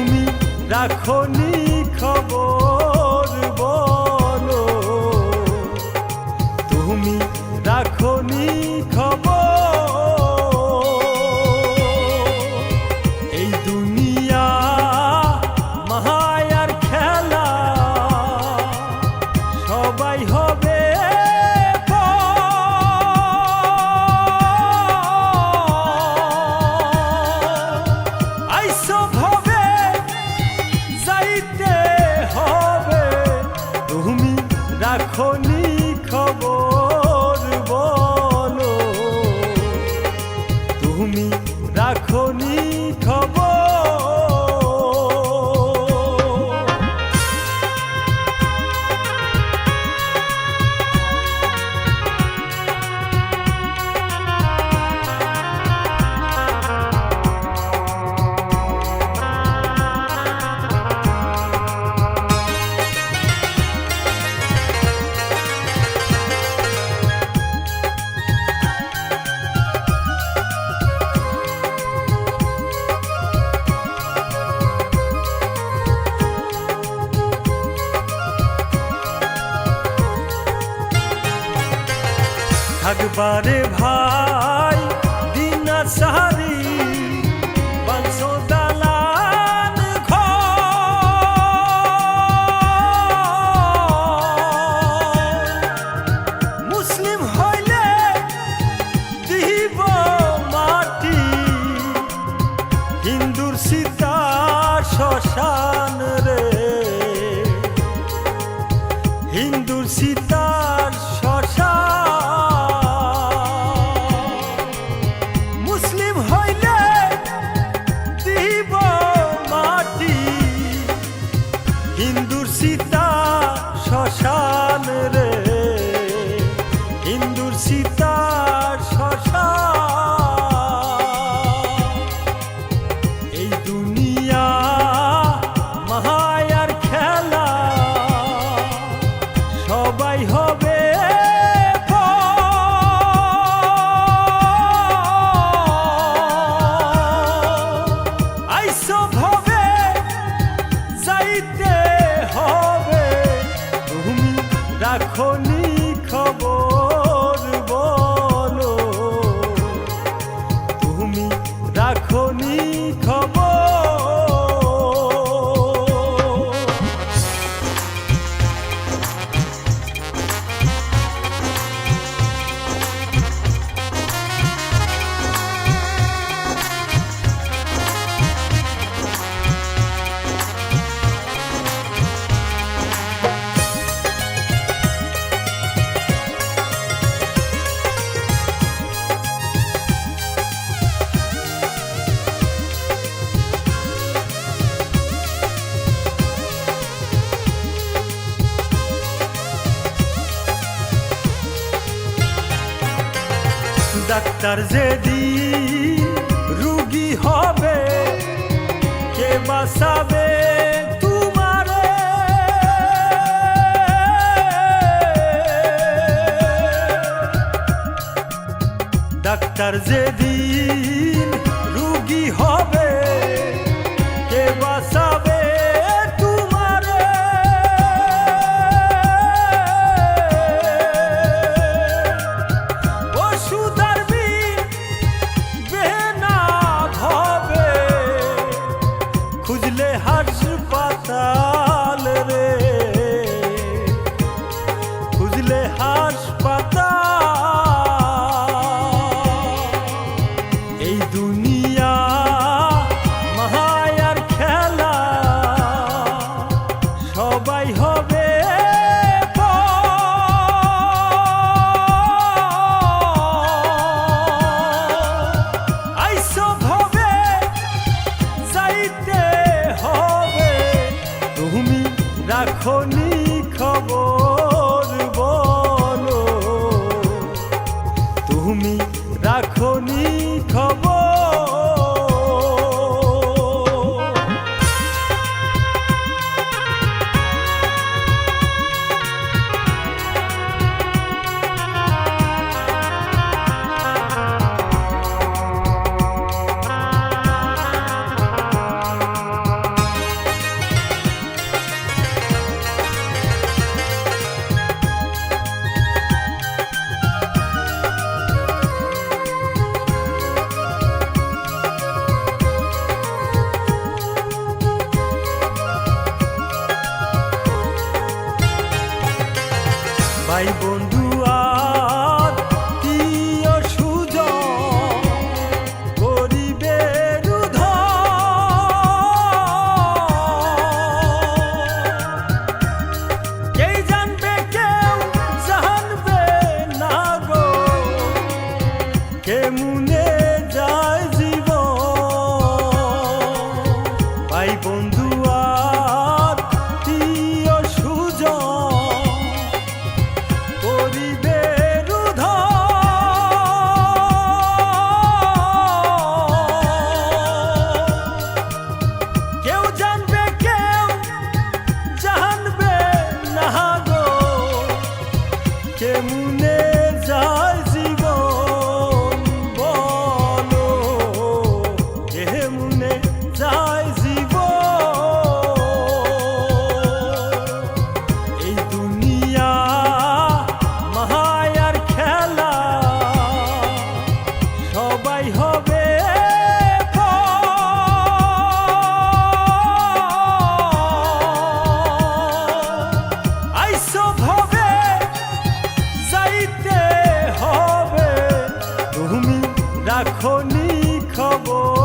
তুমি রাখনি খবর। Telefon. থাকবারে ভাই দিন সাহারি শশান রে। হিন্দুর সীতা দুনিয়া মাহায়ার খেলা। সবাই হবে হবে হবে। তুমি ডাক্তার যেদি রুগী হবে কে বাঁচাবে ডাক্তার যেদিন রুগী হবে তুমি রাখনি খবর। boy.